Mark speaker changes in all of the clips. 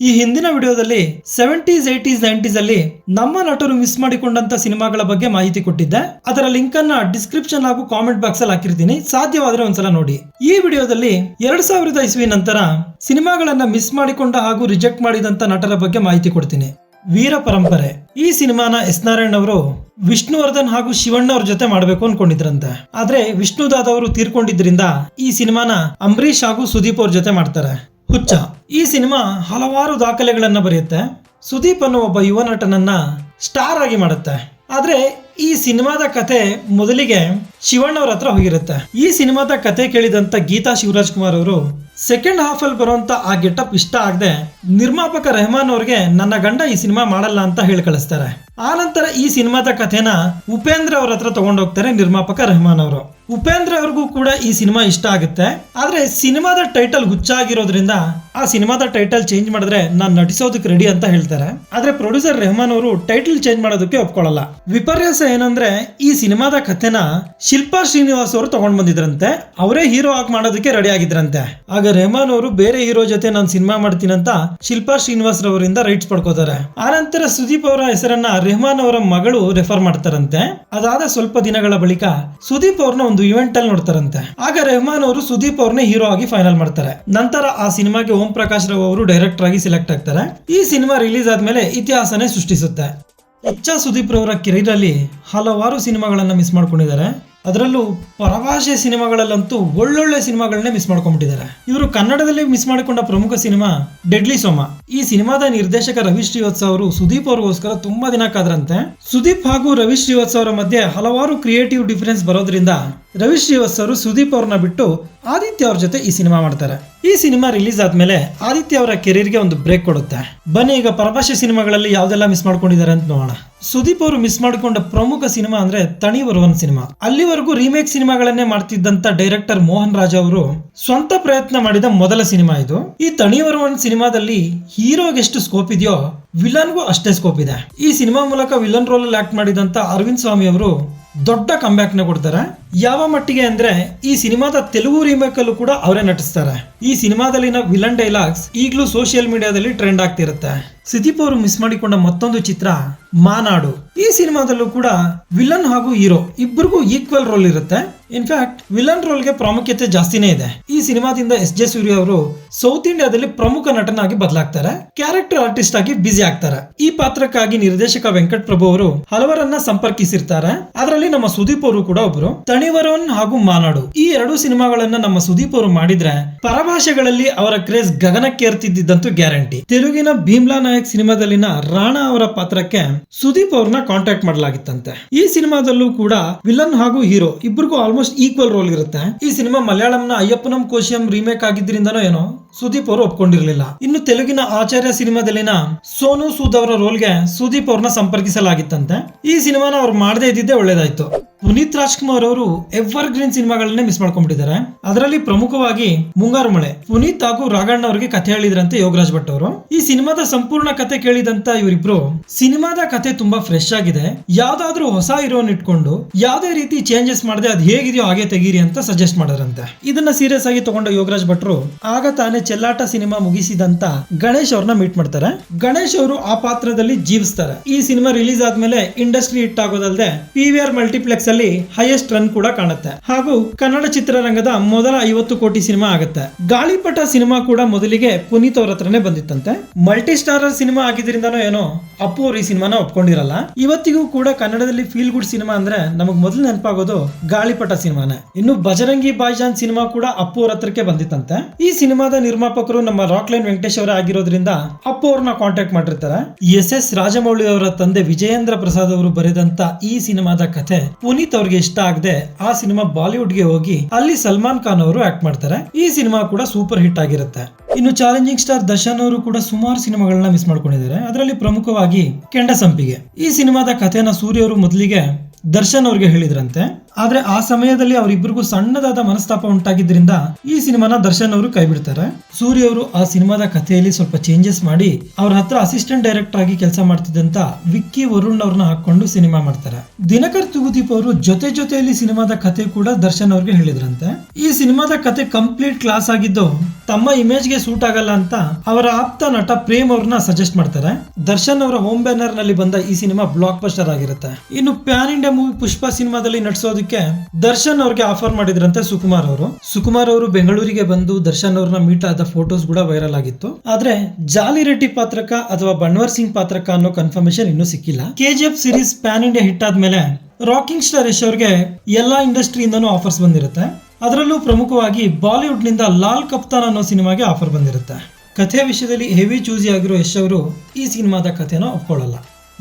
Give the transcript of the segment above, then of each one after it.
Speaker 1: ಈ ಹಿಂದಿನ ವಿಡಿಯೋದಲ್ಲಿ ಸೆವೆಂಟೀಸ್ ಏಟೀಸ್ ನೈಂಟೀಸ್ ಅಲ್ಲಿ ನಮ್ಮ ನಟರು ಮಿಸ್ ಮಾಡಿಕೊಂಡಂತ ಸಿನಿಮಾಗಳ ಬಗ್ಗೆ ಮಾಹಿತಿ ಕೊಟ್ಟಿದ್ದೆ. ಅದರ ಲಿಂಕ್ ಅನ್ನ ಡಿಸ್ಕ್ರಿಪ್ಷನ್ ಹಾಗೂ ಕಾಮೆಂಟ್ ಬಾಕ್ಸ್ ಅಲ್ಲಿ ಹಾಕಿರ್ತೀನಿ. ಸಾಧ್ಯವಾದ್ರೆ ಒಂದ್ಸಲ ನೋಡಿ. ಈ ವಿಡಿಯೋದಲ್ಲಿ ಎರಡ್ ಸಾವಿರದ ಇಸ್ವಿ ನಂತರ ಸಿನಿಮಾಗಳನ್ನ ಮಿಸ್ ಮಾಡಿಕೊಂಡ ಹಾಗೂ ರಿಜೆಕ್ಟ್ ಮಾಡಿದಂತ ನಟರ ಬಗ್ಗೆ ಮಾಹಿತಿ ಕೊಡ್ತೀನಿ. ವೀರ ಪರಂಪರೆ. ಈ ಸಿನಿಮಾನ ಎಸ್ ನಾರಾಯಣ್ ಅವರು ವಿಷ್ಣುವರ್ಧನ್ ಹಾಗೂ ಶಿವಣ್ಣ ಅವ್ರ ಜೊತೆ ಮಾಡಬೇಕು ಅನ್ಕೊಂಡಿದ್ರಂತೆ. ಆದ್ರೆ ವಿಷ್ಣುದಾದ್ ಅವರು ತೀರ್ಕೊಂಡಿದ್ರಿಂದ ಈ ಸಿನಿಮಾನ ಅಂಬರೀಷ್ ಹಾಗೂ ಸುದೀಪ್ ಅವ್ರ ಜೊತೆ ಮಾಡ್ತಾರೆ. ಹುಚ್ಚ. ಈ ಸಿನಿಮಾ ಹಲವಾರು ದಾಖಲೆಗಳನ್ನು ಬರೆಯುತ್ತೆ. ಸುದೀಪ್ ಅನ್ನೋ ಒಬ್ಬ ಯುವ ನಟನನ್ನ ಸ್ಟಾರ್ ಆಗಿ ಮಾಡುತ್ತೆ. ಆದ್ರೆ ಈ ಸಿನಿಮಾದ ಕತೆ ಮೊದಲಿಗೆ ಶಿವಣ್ಣವ್ರ ಹತ್ರ ಹೋಗಿರುತ್ತೆ. ಈ ಸಿನಿಮಾದ ಕತೆ ಕೇಳಿದಂತ ಗೀತಾ ಶಿವರಾಜ್ ಕುಮಾರ್ ಅವರು, ಸೆಕೆಂಡ್ ಹಾಫ್ ಅಲ್ಲಿ ಬರುವಂತ ಆ ಗೆಟಪ್ ಇಷ್ಟ ಆಗದೆ ನಿರ್ಮಾಪಕ ರೆಹಮಾನ್ ಅವ್ರಿಗೆ ನನ್ನ ಗಂಡ ಈ ಸಿನಿಮಾ ಮಾಡಲ್ಲ ಅಂತ ಹೇಳಿ ಕಳಿಸ್ತಾರೆ ಆ ನಂತರ ಈ ಸಿನಿಮಾದ ಕಥೆನ ಉಪೇಂದ್ರ ಅವ್ರ ಹತ್ರ ತಗೊಂಡೋಗ್ತಾರೆ ನಿರ್ಮಾಪಕ ರೆಹಮಾನ್ ಅವರು. ಉಪೇಂದ್ರ ಅವ್ರಿಗೂ ಕೂಡ ಈ ಸಿನಿಮಾ ಇಷ್ಟ ಆಗುತ್ತೆ. ಆದ್ರೆ ಸಿನಿಮಾದ ಟೈಟಲ್ ಹುಚ್ಚಾಗಿರೋದ್ರಿಂದ ಆ ಸಿನಿಮಾದ ಟೈಟಲ್ ಚೇಂಜ್ ಮಾಡಿದ್ರೆ ನಾನು ನಟಿಸೋದಕ್ಕೆ ರೆಡಿ ಅಂತ ಹೇಳ್ತಾರೆ. ಆದ್ರೆ ಪ್ರೊಡ್ಯೂಸರ್ ರೆಹಮಾನ್ ಅವರು ಟೈಟಲ್ ಚೇಂಜ್ ಮಾಡೋದಕ್ಕೆ ಒಪ್ಕೊಳ್ಳಲ್ಲ. ವಿಪರ್ಯಾಸ ಏನಂದ್ರೆ ಈ ಸಿನಿಮಾದ ಕಥೆನ ಶಿಲ್ಪಾ ಶ್ರೀನಿವಾಸ್ ಅವರು ತಗೊಂಡ್ ಬಂದಿದ್ರಂತೆ. ಅವರೇ ಹೀರೋ ಆಗಿ ಮಾಡೋದಕ್ಕೆ ರೆಡಿ ಆಗಿದ್ರಂತೆ. ಆಗ ರೆಹಮಾನ್ ಅವರು ಬೇರೆ ಹೀರೋ ಜೊತೆ ನಾನು ಸಿನಿಮಾ ಮಾಡ್ತೀನಂತ ಶಿಲ್ಪಾ ಶ್ರೀನಿವಾಸ್ ರವರಿಂದ ರೈಟ್ಸ್ ಪಡ್ಕೋತಾರೆ. ಆನಂತರ ಸುದೀಪ್ ಅವರ ಹೆಸರನ್ನ ರೆಹಮಾನ್ ಅವರ ಮಗಳು ರೆಫರ್ ಮಾಡ್ತಾರಂತೆ. ಅದಾದ ಸ್ವಲ್ಪ ದಿನಗಳ ಬಳಿಕ ಸುದೀಪ್ ಅವ್ರನ್ನ ಒಂದು ಇವೆಂಟ್ ಅಲ್ಲಿ ನೋಡ್ತಾರಂತೆ. ಆಗ ರೆಹಮಾನ್ ಅವರು ಸುದೀಪ್ ಅವ್ರನ್ನ ಹೀರೋ ಆಗಿ ಫೈನಲ್ ಮಾಡ್ತಾರೆ. ನಂತರ ಆ ಸಿನಿಮಾಗೆ ಓಂ ಪ್ರಕಾಶ್ ರಾವ್ ಅವರು ಡೈರೆಕ್ಟರ್ ಆಗಿ ಸೆಲೆಕ್ಟ್ ಆಗ್ತಾರೆ. ಈ ಸಿನಿಮಾ ರಿಲೀಸ್ ಆದ್ಮೇಲೆ ಇತಿಹಾಸನೇ ಸೃಷ್ಟಿಸುತ್ತೆ. ಎಚ್ಚ ಸುದೀಪ್ ರವರ ಕೆರಿಯರ್ ಹಲವಾರು ಸಿನಿಮಾಗಳನ್ನ ಮಿಸ್ ಮಾಡ್ಕೊಂಡಿದ್ದಾರೆ. ಅದರಲ್ಲೂ ಪರಭಾಷೆ ಸಿನಿಮಾಗಳಲ್ಲಂತೂ ಒಳ್ಳೊಳ್ಳೆ ಸಿನಿಮಾಗಳನ್ನೇ ಮಿಸ್ ಮಾಡ್ಕೊಂಡ್ಬಿಟ್ಟಿದ್ದಾರೆ. ಇವರು ಕನ್ನಡದಲ್ಲಿ ಮಿಸ್ ಮಾಡಿಕೊಂಡ ಪ್ರಮುಖ ಸಿನಿಮಾ ಡೆಡ್ಲಿ ಸೋಮ. ಈ ಸಿನಿಮಾದ ನಿರ್ದೇಶಕ ರವಿ ಶ್ರೀವತ್ಸ ಅವರು ಸುದೀಪ್ ಅವ್ರಿಗೋಸ್ಕರ ತುಂಬಾ ದಿನ ಕಾದ್ರಂತೆ. ಸುದೀಪ್ ಹಾಗೂ ರವಿ ಶ್ರೀವತ್ಸ ಅವರ ಮಧ್ಯೆ ಹಲವಾರು ಕ್ರಿಯೇಟಿವ್ ಡಿಫರೆನ್ಸ್ ಬರೋದ್ರಿಂದ ರವಿ ಶ್ರೀವತ್ಸ ಸುದೀಪ್ ಅವ್ರನ್ನ ಬಿಟ್ಟು ಆದಿತ್ಯ ಅವ್ರ ಜೊತೆ ಈ ಸಿನಿಮಾ ಮಾಡ್ತಾರೆ. ಈ ಸಿನಿಮಾ ರಿಲೀಸ್ ಆದ್ಮೇಲೆ ಆದಿತ್ಯ ಅವರ ಕೆರಿಯರ್ಗೆ ಒಂದು ಬ್ರೇಕ್ ಕೊಡುತ್ತೆ. ಬನ್ನಿ, ಈಗ ಪರಭಾಷೆ ಸಿನಿಮಾಗಳಲ್ಲಿ ಯಾವ್ದೆಲ್ಲ ಮಿಸ್ ಮಾಡ್ಕೊಂಡಿದ್ದಾರೆ ಅಂತ ನೋಡೋಣ. ಸುದೀಪ್ ಅವರು ಮಿಸ್ ಮಾಡಿಕೊಂಡ ಪ್ರಮುಖ ಸಿನಿಮಾ ಅಂದ್ರೆ ತಣಿ ಬರುವನ್ ಸಿನಿಮಾ. ಅಲ್ಲಿವರೆಗೂ ರೀಮೇಕ್ ಸಿನಿಮಾಗಳನ್ನೇ ಮಾಡ್ತಿದ್ದಂತ ಡೈರೆಕ್ಟರ್ ಮೋಹನ್ ರಾಜ್ ಅವರು ಸ್ವಂತ ಪ್ರಯತ್ನ ಮಾಡಿದ ಮೊದಲ ಸಿನಿಮಾ ಇದು. ಈ ತಣಿ ಬರುವನ್ ಸಿನಿಮಾದಲ್ಲಿ ಹೀರೋಗೆ ಎಷ್ಟು ಸ್ಕೋಪ್ ಇದೆಯೋ ವಿಲನ್ಗೂ ಅಷ್ಟೇ ಸ್ಕೋಪ್ ಇದೆ. ಈ ಸಿನಿಮಾ ಮೂಲಕ ವಿಲನ್ ರೋಲ್ ಅಲ್ಲಿ ಆಕ್ಟ್ ಮಾಡಿದಂತ ಅರವಿಂದ್ ಸ್ವಾಮಿ ಅವರು ದೊಡ್ಡ ಕಂಬ್ಯಾಕ್ನ ಕೊಡ್ತಾರೆ. ಯಾವ ಮಟ್ಟಿಗೆ ಅಂದ್ರೆ ಈ ಸಿನಿಮಾದ ತೆಲುಗು ರೀಮೇಕಲ್ಲೂ ಕೂಡ ಅವರೇ ನಟಿಸ್ತಾರೆ. ಈ ಸಿನಿಮಾದಲ್ಲಿನ ವಿಲನ್ ಡೈಲಾಗ್ಸ್ ಈಗಲೂ ಸೋಷಿಯಲ್ ಮೀಡಿಯಾದಲ್ಲಿ ಟ್ರೆಂಡ್ ಆಗ್ತಿರುತ್ತೆ. ಸುದೀಪ್ ಅವರು ಮಿಸ್ ಮಾಡಿಕೊಂಡ ಮತ್ತೊಂದು ಚಿತ್ರ, ಮಾನಾಡು. ಈ ಸಿನಿಮಾದಲ್ಲೂ ಕೂಡ ವಿಲನ್ ಹಾಗೂ ಹೀರೋ ಇಬ್ಬರಿಗೂ ಈಕ್ವಲ್ ರೋಲ್ ಇರುತ್ತೆ. ಇನ್ಫ್ಯಾಕ್ಟ್ ವಿಲನ್ ರೋಲ್ಗೆ ಪ್ರಾಮುಖ್ಯತೆ ಜಾಸ್ತಿನೇ ಇದೆ. ಈ ಸಿನಿಮಾದಿಂದ ಎಸ್ ಜೆ ಸೂರ್ಯ ಅವರು ಸೌತ್ ಇಂಡಿಯಾದಲ್ಲಿ ಪ್ರಮುಖ ನಟನಾಗಿ ಬದಲಾಗ್ತಾರೆ. ಕ್ಯಾರೆಕ್ಟರ್ ಆರ್ಟಿಸ್ಟ್ ಆಗಿ ಬ್ಯುಸಿ ಆಗ್ತಾರೆ. ಈ ಪಾತ್ರಕ್ಕಾಗಿ ನಿರ್ದೇಶಕ ವೆಂಕಟ್ ಪ್ರಭು ಅವರು ಹಲವರನ್ನ ಸಂಪರ್ಕಿಸಿರ್ತಾರೆ. ಅದರಲ್ಲಿ ನಮ್ಮ ಸುದೀಪ್ ಅವರು ಕೂಡ ಒಬ್ಬರು ತಣಿವರೋನ್ ಹಾಗೂ ಮಾನಾಡು. ಈ ಎರಡು ಸಿನಿಮಾಗಳನ್ನ ನಮ್ಮ ಸುದೀಪ್ ಅವರು ಮಾಡಿದ್ರೆ ಪರಭಾಷೆಗಳಲ್ಲಿ ಅವರ ಕ್ರೇಜ್ ಗಗನಕ್ಕೇರ್ತಿದ್ದಂತೂ ಗ್ಯಾರಂಟಿ. ತೆಲುಗಿನ ಭೀಮ್ಲಾ ಸಿನಿಮಾದಲ್ಲಿನ ರಾಣಾ ಅವರ ಪಾತ್ರಕ್ಕೆ ಸುದೀಪ್ ಅವ್ರನ್ನ ಕಾಂಟ್ಯಾಕ್ಟ್ ಮಾಡಲಾಗಿತ್ತಂತೆ. ಈ ಸಿನಿಮಾದಲ್ಲೂ ಕೂಡ ವಿಲನ್ ಹಾಗೂ ಹೀರೋ ಇಬ್ಬರಿಗೂ ಆಲ್ಮೋಸ್ಟ್ ಈಕ್ವಲ್ ರೋಲ್ ಇರುತ್ತೆ. ಈ ಸಿನಿಮಾ ಮಲಯಾಳಂನ ಅಯ್ಯಪ್ಪನಂ ಕೋಶಿಯಂ ರೀಮೇಕ್ ಆಗಿದ್ರಿಂದನೋ ಏನೋ? ಸುದೀಪ್ ಅವರು ಒಪ್ಕೊಂಡಿರಲಿಲ್ಲ. ಇನ್ನು ತೆಲುಗಿನ ಆಚಾರ್ಯ ಸಿನಿಮಾದಲ್ಲಿನ ಸೋನು ಸೂದ್ ಅವರ ರೋಲ್ಗೆ ಸುದೀಪ್ ಅವ್ರನ್ನ ಸಂಪರ್ಕಿಸಲಾಗಿತ್ತಂತೆ. ಈ ಸಿನಿಮಾನ ಅವ್ರು ಮಾಡದೇ ಇದ್ದಿದ್ದೇ ಒಳ್ಳೇದಾಯ್ತು. ಪುನೀತ್ ರಾಜ್ಕುಮಾರ್ ಅವರು ಎವರ್ ಗ್ರೀನ್ ಸಿನಿಮಾಗಳನ್ನೇ ಮಿಸ್ ಮಾಡ್ಕೊಂಡ್ಬಿಟ್ಟಿದ್ದಾರೆ. ಅದರಲ್ಲಿ ಪ್ರಮುಖವಾಗಿ ಮುಂಗಾರು ಮಳೆ. ಪುನೀತ್ ಹಾಗೂ ರಾಘಣ್ಣ ಅವರಿಗೆ ಕಥೆ ಹೇಳಿದ್ರಂತೆ ಯೋಗರಾಜ್ ಭಟ್ ಅವರು. ಈ ಸಿನಿಮಾದ ಸಂಪೂರ್ಣ ಕತೆ ಕೇಳಿದಂತ ಇವರಿಬ್ರು, ಸಿನಿಮಾದ ಕತೆ ತುಂಬಾ ಫ್ರೆಶ್ ಆಗಿದೆ. ಯಾವ್ದಾದ್ರೂ ಹೊಸ ಹೀರೋನ್ ಇಟ್ಕೊಂಡು ಯಾವ್ದೇ ರೀತಿ ಚೇಂಜಸ್ ಮಾಡದೆ ಅದ್ ಹೇಗಿದೆಯೋ ಹಾಗೆ ತೆಗೀರಿ ಅಂತ ಸಜೆಸ್ಟ್ ಮಾಡಿದ್ರಂತೆ ಇದನ್ನ ಸೀರಿಯಸ್ ಆಗಿ ತಗೊಂಡ ಯೋಗರಾಜ್ ಭಟ್ರು, ಆಗ ತಾನೇ ಚೆಲ್ಲಾಟ ಸಿನಿಮಾ ಮುಗಿಸಿದಂತ ಗಣೇಶ್ ಅವ್ರನ್ನ ಮೀಟ್ ಮಾಡ್ತಾರೆ. ಗಣೇಶ್ ಅವರು ಆ ಪಾತ್ರದಲ್ಲಿ ಜೀವಿಸ್ತಾರೆ. ಈ ಸಿನಿಮಾ ರಿಲೀಸ್ ಆದ್ಮೇಲೆ ಇಂಡಸ್ಟ್ರಿ ಹಿಟ್ ಆಗೋದಲ್ಲದೆ ಪಿ ವಿ ಆರ್ ಮಲ್ಟಿಪ್ಲೆಕ್ಸ್ ಅಲ್ಲಿ ಹೈಯೆಸ್ಟ್ ರನ್ ಕೂಡ ಕಾಣುತ್ತೆ. ಹಾಗೂ ಕನ್ನಡ ಚಿತ್ರರಂಗದ ಮೊದಲ ಐವತ್ತು ಕೋಟಿ ಸಿನಿಮಾ ಆಗುತ್ತೆ. ಗಾಳಿಪಟ ಸಿನಿಮಾ ಕೂಡ ಮೊದಲಿಗೆ ಪುನೀತ್ ಅವ್ರ ಹತ್ರನೇ ಬಂದಿತ್ತಂತೆ. ಮಲ್ಟಿ ಸ್ಟಾರರ್ ಸಿನಿಮಾ ಆಗಿದ್ರಿಂದನೋ ಏನೋ ಅಪ್ಪು ಅವ್ರು ಈ ಸಿನಿಮಾನ ಒಪ್ಕೊಂಡಿರಲ್ಲ. ಇವತ್ತಿಗೂ ಕೂಡ ಕನ್ನಡದಲ್ಲಿ ಫೀಲ್ ಗುಡ್ ಸಿನಿಮಾ ಅಂದ್ರೆ ನಮಗ್ ಮೊದಲು ನೆನಪಾಗೋದು ಗಾಳಿಪಟ ಸಿನಿಮಾನೇ. ಇನ್ನು ಬಜರಂಗಿ ಬಾಯ್ಜಾನ್ ಸಿನಿಮಾ ಕೂಡ ಅಪ್ಪು ಅವ್ರ ಹತ್ರಕ್ಕೆ ಬಂದಿತ್ತಂತೆ. ಈ ಸಿನಿಮಾದ ನಿರ್ಮಾಪಕರು ನಮ್ಮ ರಾಕ್ಲೈನ್ ವೆಂಕಟೇಶ್ ಅವರೇ ಆಗಿರೋದ್ರಿಂದ ಅಪ್ಪು ಅವ್ರನ್ನ ಕಾಂಟ್ಯಾಕ್ಟ್ ಮಾಡಿರ್ತಾರೆ. ಎಸ್ ಎಸ್ ರಾಜಮೌಳಿ ಅವರ ತಂದೆ ವಿಜಯೇಂದ್ರ ಪ್ರಸಾದ್ ಅವರು ಬರೆದಂತ ಈ ಸಿನಿಮಾದ ಕಥೆ ಪುನೀತ್ ಅವ್ರಿಗೆ ಇಷ್ಟ ಆಗದೆ ಆ ಸಿನಿಮಾ ಬಾಲಿವುಡ್ಗೆ ಹೋಗಿ ಅಲ್ಲಿ ಸಲ್ಮಾನ್ ಖಾನ್ ಅವರು ಆಕ್ಟ್ ಮಾಡ್ತಾರೆ. ಈ ಸಿನಿಮಾ ಕೂಡ ಸೂಪರ್ ಹಿಟ್ ಆಗಿರುತ್ತೆ. ಇನ್ನು ಚಾಲೆಂಜಿಂಗ್ ಸ್ಟಾರ್ ದರ್ಶನ್ ಅವರು ಕೂಡ ಸುಮಾರು ಸಿನಿಮಾಗಳನ್ನ ಮಿಸ್ ಮಾಡ್ಕೊಂಡಿದ್ದಾರೆ. ಅದರಲ್ಲಿ ಪ್ರಮುಖವಾಗಿ ಕೆಂಡ ಸಂಪಿಗೆ ಈ ಸಿನಿಮಾದ ಕಥೆನ ಸೂರ್ಯ ಅವರು ಮೊದಲಿಗೆ ದರ್ಶನ್ ಅವ್ರಿಗೆ ಹೇಳಿದ್ರಂತೆ. ಆದ್ರೆ ಆ ಸಮಯದಲ್ಲಿ ಅವರಿಬ್ಬರಿಗೂ ಸಣ್ಣದಾದ ಮನಸ್ತಾಪ ಉಂಟಾಗಿದ್ರಿಂದ ಈ ಸಿನಿಮಾನ ದರ್ಶನ್ ಅವರು ಕೈ ಬಿಡ್ತಾರೆ ಸೂರ್ಯ ಅವರು ಆ ಸಿನಿಮಾದ ಕಥೆಯಲ್ಲಿ ಸ್ವಲ್ಪ ಚೇಂಜಸ್ ಮಾಡಿ ಅವ್ರ ಹತ್ರ ಅಸಿಸ್ಟೆಂಟ್ ಡೈರೆಕ್ಟರ್ ಆಗಿ ಕೆಲಸ ಮಾಡ್ತಿದ್ದಂತ ವಿಕ್ಕಿ ವರುಣ್ ಅವ್ರನ್ನ ಹಾಕೊಂಡು ಸಿನಿಮಾ ಮಾಡ್ತಾರೆ. ದಿನಕರ್ ತುಗುದೀಪ್ ಅವರು ಜೊತೆ ಜೊತೆಯಲ್ಲಿ ಸಿನಿಮಾದ ಕಥೆ ಕೂಡ ದರ್ಶನ್ ಅವ್ರಿಗೆ ಹೇಳಿದ್ರಂತೆ. ಈ ಸಿನಿಮಾದ ಕತೆ ಕಂಪ್ಲೀಟ್ ಕ್ಲಾಸ್ ಆಗಿದ್ದು ತಮ್ಮ ಇಮೇಜ್ಗೆ ಸೂಟ್ ಆಗಲ್ಲ ಅಂತ ಅವರ ಆಪ್ತ ನಟ ಪ್ರೇಮ್ ಅವ್ರನ್ನ ಸಜೆಸ್ಟ್ ಮಾಡ್ತಾರೆ. ದರ್ಶನ್ ಅವರ ಹೋಮ್ ಬ್ಯಾನರ್ನಲ್ಲಿ ಬಂದ ಈ ಸಿನಿಮಾ ಬ್ಲಾಕ್ ಬಸ್ಟರ್ ಆಗಿರುತ್ತೆ. ಇನ್ನು ಪ್ಯಾನ್ ಇಂಡಿಯಾ ಮೂವಿ ಪುಷ್ಪ ಸಿನಿಮಾದಲ್ಲಿ ನಟಿಸೋದಕ್ಕೆ ದರ್ಶನ್ ಅವ್ರಿಗೆ ಆಫರ್ ಮಾಡಿದ್ರಂತೆ ಸುಕುಮಾರ್ ಅವರು. ಸುಕುಮಾರ್ ಅವರು ಬೆಂಗಳೂರಿಗೆ ಬಂದು ದರ್ಶನ್ ಅವ್ರನ್ನ ಮೀಟ್ ಆದ ಫೋಟೋಸ್ ಕೂಡ ವೈರಲ್ ಆಗಿತ್ತು. ಆದ್ರೆ ಜಾಲಿ ರೆಡ್ಡಿ ಪಾತ್ರಕ ಅಥವಾ ಬನ್ವರ್ ಸಿಂಗ್ ಪಾತ್ರಕ ಅನ್ನೋ ಕನ್ಫರ್ಮೇಶನ್ ಇನ್ನೂ ಸಿಕ್ಕಿಲ್ಲ. KGF series pan India hit ಆದ್ಮೇಲೆ ರಾಕಿಂಗ್ ಸ್ಟಾರ್ ಯಶ್ ಅವ್ರಿಗೆ ಎಲ್ಲಾ ಇಂಡಸ್ಟ್ರಿಯಿಂದನೂ ಆಫರ್ಸ್ ಬಂದಿರುತ್ತೆ. ಅದರಲ್ಲೂ ಪ್ರಮುಖವಾಗಿ ಬಾಲಿವುಡ್ನಿಂದ ಲಾಲ್ ಕಪ್ತಾನ್ ಅನ್ನೋ ಸಿನಿಮಾಗೆ ಆಫರ್ ಬಂದಿರುತ್ತೆ. ಕಥೆ ವಿಷಯದಲ್ಲಿ ಹೆವಿ ಚೂಸಿ ಆಗಿರೋ ಯಶ್ ಅವರು ಈ ಸಿನಿಮಾದ ಕಥೆನ ಒಪ್ಕೊಳ್ಳಲ್ಲ.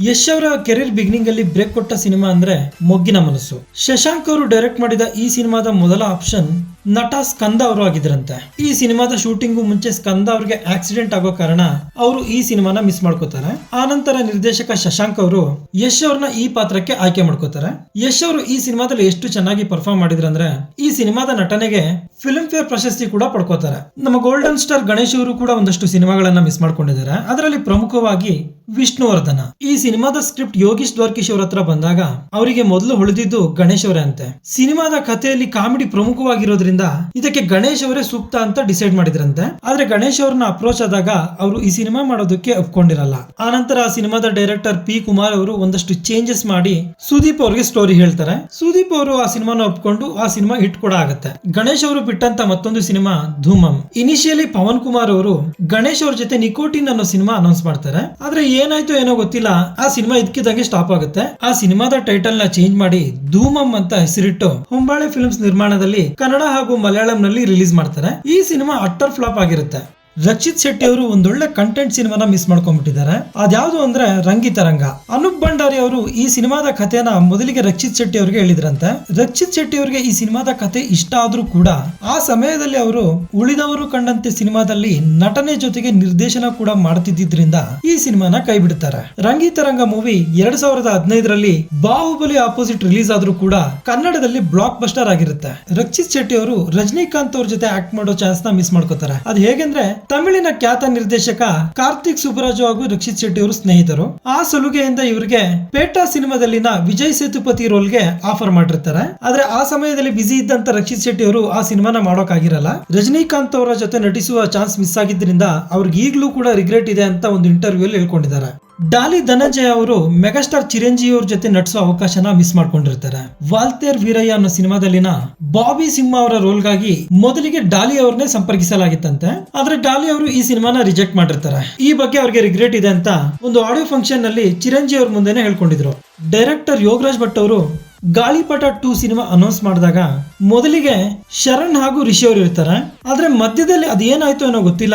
Speaker 1: ಯಶ್ ಅವರ ಕೆರಿಯರ್ ಬಿಗಿನಿಂಗ್ ಅಲ್ಲಿ ಬ್ರೇಕ್ ಕೊಟ್ಟ ಸಿನಿಮಾ ಅಂದ್ರೆ ಮೊಗ್ಗಿನ ಮನಸ್ಸು. ಶಶಾಂಕ್ ಅವರು ಡೈರೆಕ್ಟ್ ಮಾಡಿದ ಈ ಸಿನಿಮಾದ ಮೊದಲ ಆಪ್ಷನ್ ನಟ ಸ್ಕಂದ ಅವರು ಆಗಿದ್ರಂತೆ. ಈ ಸಿನಿಮಾದ ಶೂಟಿಂಗು ಮುಂಚೆ ಸ್ಕಂದ ಅವ್ರಿಗೆ ಆಕ್ಸಿಡೆಂಟ್ ಆಗೋ ಕಾರಣ ಅವರು ಈ ಸಿನಿಮಾನ ಮಿಸ್ ಮಾಡ್ಕೋತಾರೆ. ಆನಂತರ ನಿರ್ದೇಶಕ ಶಶಾಂಕ್ ಅವರು ಯಶ್ ಅವ್ರನ್ನ ಈ ಪಾತ್ರಕ್ಕೆ ಆಯ್ಕೆ ಮಾಡ್ಕೋತಾರೆ. ಯಶ್ ಅವರು ಈ ಸಿನಿಮಾದಲ್ಲಿ ಎಷ್ಟು ಚೆನ್ನಾಗಿ ಪರ್ಫಾರ್ಮ್ ಮಾಡಿದ್ರಂದ್ರೆ, ಈ ಸಿನಿಮಾದ ನಟನೆಗೆ ಫಿಲ್ಮ್ ಫೇರ್ ಪ್ರಶಸ್ತಿ ಕೂಡ ಪಡ್ಕೋತಾರೆ. ನಮ್ಮ ಗೋಲ್ಡನ್ ಸ್ಟಾರ್ ಗಣೇಶ್ ಅವರು ಕೂಡ ಒಂದಷ್ಟು ಸಿನಿಮಾಗಳನ್ನ ಮಿಸ್ ಮಾಡ್ಕೊಂಡಿದ್ದಾರೆ. ಅದರಲ್ಲಿ ಪ್ರಮುಖವಾಗಿ ವಿಷ್ಣುವರ್ಧನ. ಈ ಸಿನಿಮಾದ ಸ್ಕ್ರಿಪ್ಟ್ ಯೋಗೀಶ್ ದ್ವಾರಕೀಶ್ ಅವರ ಹತ್ರ ಬಂದಾಗ ಅವರಿಗೆ ಮೊದಲು ಉಳಿದಿದ್ದು ಗಣೇಶ್ ಅವರೇ ಅಂತೆ ಸಿನಿಮಾದ ಕಥೆಯಲ್ಲಿ ಕಾಮಿಡಿ ಪ್ರಮುಖವಾಗಿರೋದ್ರಿಂದ ಇದಕ್ಕೆ ಗಣೇಶ್ ಅವರೇ ಸೂಕ್ತ ಅಂತ ಡಿಸೈಡ್ ಮಾಡಿದ್ರಂತೆ. ಆದ್ರೆ ಗಣೇಶ್ ಅವ್ರನ್ನ ಅಪ್ರೋಚ್ ಆದಾಗ ಅವರು ಈ ಸಿನಿಮಾ ಮಾಡೋದಕ್ಕೆ ಒಪ್ಕೊಂಡಿರಲ್ಲ. ಆ ನಂತರ ಆ ಸಿನಿಮಾದ ಡೈರೆಕ್ಟರ್ ಪಿ ಕುಮಾರ್ ಅವರು ಒಂದಷ್ಟು ಚೇಂಜಸ್ ಮಾಡಿ ಸುದೀಪ್ ಅವರಿಗೆ ಸ್ಟೋರಿ ಹೇಳ್ತಾರೆ. ಸುದೀಪ್ ಅವರು ಆ ಸಿನಿಮಾನ ಒಪ್ಕೊಂಡು ಆ ಸಿನಿಮಾ ಹಿಟ್ ಕೂಡ ಆಗುತ್ತೆ. ಗಣೇಶ್ ಅವರು ಬಿಟ್ಟಂತ ಮತ್ತೊಂದು ಸಿನಿಮಾ ಧೂಮಂ. ಇನಿಷಿಯಲಿ ಪವನ್ ಕುಮಾರ್ ಅವರು ಗಣೇಶ್ ಅವ್ರ ಜೊತೆ ನಿಕೋಟಿನ್ ಅನ್ನೋ ಸಿನಿಮಾ ಅನೌನ್ಸ್ ಮಾಡ್ತಾರೆ. ಆದ್ರೆ ಏನಾಯ್ತು ಏನೋ ಗೊತ್ತಿಲ್ಲ. ಆ ಸಿನಿಮಾ ಇದಕ್ಕಿದ್ದಂಗೆ ಸ್ಟಾಪ್ ಆಗುತ್ತೆ. ಆ ಸಿನಿಮಾದ ಟೈಟಲ್ನ ಚೇಂಜ್ ಮಾಡಿ ಧೂಮಂ ಅಂತ ಹೆಸರಿಟ್ಟು ಹೊಂಬಾಳೆ ಫಿಲ್ಮ್ಸ್ ನಿರ್ಮಾಣದಲ್ಲಿ ಕನ್ನಡ ಹಾಗೂ ಮಲಯಾಳಂ ನಲ್ಲಿ ರಿಲೀಸ್ ಮಾಡ್ತಾರೆ. ಈ ಸಿನಿಮಾ ಅಟ್ಟರ್ ಫ್ಲಾಪ್ ಆಗಿರುತ್ತೆ. ರಕ್ಷಿತ್ ಶೆಟ್ಟಿ ಅವರು ಒಂದೊಳ್ಳೆ ಕಂಟೆಂಟ್ ಸಿನಿಮಾನ ಮಿಸ್ ಮಾಡ್ಕೊಂಡ್ಬಿಟ್ಟಿದ್ದಾರೆ. ಅದ್ಯಾವುದು ಅಂದ್ರೆ ರಂಗಿತರಂಗ ಅನೂಪ್ ಭಂಡಾರಿ ಅವರು ಈ ಸಿನಿಮಾದ ಕಥೆನ ಮೊದಲಿಗೆ ರಕ್ಷಿತ್ ಶೆಟ್ಟಿ ಅವರಿಗೆ ಹೇಳಿದ್ರಂತೆ. ರಕ್ಷಿತ್ ಶೆಟ್ಟಿ ಅವರಿಗೆ ಈ ಸಿನಿಮಾದ ಕಥೆ ಇಷ್ಟ ಆದ್ರೂ ಕೂಡ ಆ ಸಮಯದಲ್ಲಿ ಅವರು ಉಳಿದವರು ಕಂಡಂತೆ ಸಿನಿಮಾದಲ್ಲಿ ನಟನೆ ಜೊತೆಗೆ ನಿರ್ದೇಶನ ಕೂಡ ಮಾಡ್ತಿದ್ದಿದ್ರಿಂದ ಈ ಸಿನಿಮಾನ ಕೈ ಬಿಡ್ತಾರೆ ರಂಗಿತರಂಗ ಮೂವಿ ಎರಡ್ ಸಾವಿರದ ಹದಿನೈದರಲ್ಲಿ ಬಾಹುಬಲಿ ಆಪೋಸಿಟ್ ರಿಲೀಸ್ ಆದ್ರೂ ಕೂಡ ಕನ್ನಡದಲ್ಲಿ ಬ್ಲಾಕ್ ಬಸ್ಟರ್ ಆಗಿರುತ್ತೆ. ರಕ್ಷಿತ್ ಶೆಟ್ಟಿ ಅವರು ರಜನಿಕಾಂತ್ ಅವ್ರ ಜೊತೆ ಆಕ್ಟ್ ಮಾಡೋ ಚಾನ್ಸ್ನ ಮಿಸ್ ಮಾಡ್ಕೋತಾರೆ. ಅದು ಹೇಗೆಂದ್ರೆ ತಮಿಳಿನ ಖ್ಯಾತ ನಿರ್ದೇಶಕ ಕಾರ್ತಿಕ್ ಸುಬ್ಬರಾಜು ಹಾಗೂ ರಕ್ಷಿತ್ ಶೆಟ್ಟಿ ಅವರು ಸ್ನೇಹಿತರು. ಆ ಸಲುಗೆಯಿಂದ ಇವರಿಗೆ ಪೇಟಾ ಸಿನಿಮಾದಲ್ಲಿನ ವಿಜಯ್ ಸೇತುಪತಿ ರೋಲ್ಗೆ ಆಫರ್ ಮಾಡಿರ್ತಾರೆ. ಆದ್ರೆ ಆ ಸಮಯದಲ್ಲಿ ಬಿಸಿ ಇದ್ದಂತ ರಕ್ಷಿತ್ ಶೆಟ್ಟಿ ಅವರು ಆ ಸಿನಿಮಾನ ಮಾಡೋಕ್ಕಾಗಿರಲ್ಲ ರಜನಿಕಾಂತ್ ಅವರ ಜೊತೆ ನಟಿಸುವ ಚಾನ್ಸ್ ಮಿಸ್ ಆಗಿದ್ದರಿಂದ ಅವ್ರಿಗೆ ಈಗಲೂ ಕೂಡ ರಿಗ್ರೆಟ್ ಇದೆ ಅಂತ ಒಂದು ಇಂಟರ್ವ್ಯೂ ಅಲ್ಲಿ ಹೇಳ್ಕೊಂಡಿದ್ದಾರೆ. ಡಾಲಿ ಧನಂಜಯ ಅವರು ಮೆಗಾಸ್ಟಾರ್ ಚಿರಂಜೀವಿ ಅವ್ರ ಜೊತೆ ನಟಿಸೋ ಅವಕಾಶನ ಮಿಸ್ ಮಾಡ್ಕೊಂಡಿರ್ತಾರೆ. ವಾಲ್ತೇರ್ ವೀರಯ್ಯ ಅನ್ನೋ ಸಿನಿಮಾದಲ್ಲಿನ ಬಾಬಿ ಸಿಂಹ ಅವರ ರೋಲ್ಗಾಗಿ ಮೊದಲಿಗೆ ಡಾಲಿ ಅವ್ರನ್ನೇ ಸಂಪರ್ಕಿಸಲಾಗಿತ್ತಂತೆ. ಆದ್ರೆ ಡಾಲಿ ಅವರು ಈ ಸಿನಿಮಾನ ರಿಜೆಕ್ಟ್ ಮಾಡಿರ್ತಾರೆ. ಈ ಬಗ್ಗೆ ಅವ್ರಿಗೆ ರಿಗ್ರೆಟ್ ಇದೆ ಅಂತ ಒಂದು ಆಡಿಯೋ ಫಂಕ್ಷನ್ನಲ್ಲಿ ಚಿರಂಜೀವಿ ಅವ್ರ ಮುಂದೆನೆ ಹೇಳ್ಕೊಂಡಿದ್ರು. ಡೈರೆಕ್ಟರ್ ಯೋಗರಾಜ್ ಭಟ್ ಅವರು ಗಾಳಿಪಟ ಟೂ ಸಿನಿಮಾ ಅನೌನ್ಸ್ ಮಾಡಿದಾಗ ಮೊದಲಿಗೆ ಶರಣ್ ಹಾಗೂ ರಿಷಿ ಅವರು ಇರ್ತಾರೆ. ಆದ್ರೆ ಮಧ್ಯದಲ್ಲಿ ಅದೇನಾಯ್ತು ಅನ್ನೋ ಗೊತ್ತಿಲ್ಲ.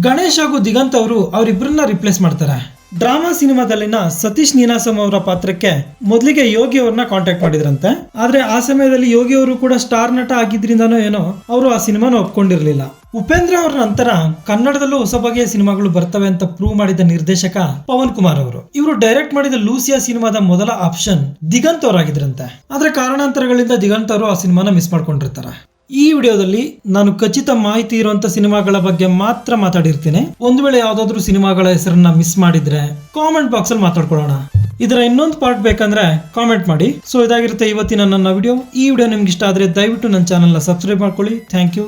Speaker 1: ಗಣೇಶ್ ಹಾಗೂ ದಿಗಂತ್ ಅವರು ಅವರಿಬ್ಬರನ್ನ ರಿಪ್ಲೇಸ್ ಮಾಡ್ತಾರೆ. ಡ್ರಾಮಾ ಸಿನಿಮಾದಲ್ಲಿನ ಸತೀಶ್ ನೀನಾಸಂ ಅವರ ಪಾತ್ರಕ್ಕೆ ಮೊದಲಿಗೆ ಯೋಗಿ ಅವ್ರನ್ನ ಕಾಂಟ್ಯಾಕ್ಟ್ ಮಾಡಿದ್ರಂತೆ. ಆದ್ರೆ ಆ ಸಮಯದಲ್ಲಿ ಯೋಗಿ ಅವರು ಕೂಡ ಸ್ಟಾರ್ ನಟ ಆಗಿದ್ರಿಂದನೋ ಏನೋ ಅವರು ಆ ಸಿನಿಮಾನ ಒಪ್ಕೊಂಡಿರ್ಲಿಲ್ಲ. ಉಪೇಂದ್ರ ಅವರ ನಂತರ ಕನ್ನಡದಲ್ಲೂ ಹೊಸ ಬಗೆಯ ಸಿನಿಮಾಗಳು ಬರ್ತವೆ ಅಂತ ಪ್ರೂವ್ ಮಾಡಿದ ನಿರ್ದೇಶಕ ಪವನ್ ಕುಮಾರ್ ಅವರು. ಇವರು ಡೈರೆಕ್ಟ್ ಮಾಡಿದ ಲೂಸಿಯಾ ಸಿನಿಮಾದ ಮೊದಲ ಆಪ್ಷನ್ ದಿಗಂತ್ ಅವರಾಗಿದ್ರಂತೆ. ಆದ್ರೆ ಕಾರಣಾಂತರಗಳಿಂದ ದಿಗಂತ್ ಅವರು ಆ ಸಿನಿಮಾನ ಮಿಸ್ ಮಾಡ್ಕೊಂಡಿರ್ತಾರೆ. ಈ ವಿಡಿಯೋದಲ್ಲಿ ನಾನು ಖಚಿತ ಮಾಹಿತಿ ಇರುವಂತ ಸಿನಿಮಾಗಳ ಬಗ್ಗೆ ಮಾತ್ರ ಮಾತಾಡಿರ್ತೇನೆ. ಒಂದು ವೇಳೆ ಯಾವ್ದಾದ್ರು ಸಿನಿಮಾಗಳ ಹೆಸರನ್ನ ಮಿಸ್ ಮಾಡಿದ್ರೆ ಕಾಮೆಂಟ್ ಬಾಕ್ಸ್ ಅಲ್ಲಿ ಮಾತಾಡ್ಕೊಳ್ಳೋಣ. ಇದರ ಇನ್ನೊಂದು ಪಾರ್ಟ್ ಬೇಕಂದ್ರೆ ಕಾಮೆಂಟ್ ಮಾಡಿ. ಸೊ ಇದಾಗಿರುತ್ತೆ ಇವತ್ತಿನ ನನ್ನ ವಿಡಿಯೋ. ಈ ವಿಡಿಯೋ ನಿಮ್ಗೆ ಇಷ್ಟ ಆದ್ರೆ ದಯವಿಟ್ಟು ನನ್ನ ಚಾನಲ್ನ ಸಬ್ಸ್ಕ್ರೈಬ್ ಮಾಡ್ಕೊಳ್ಳಿ. Thank you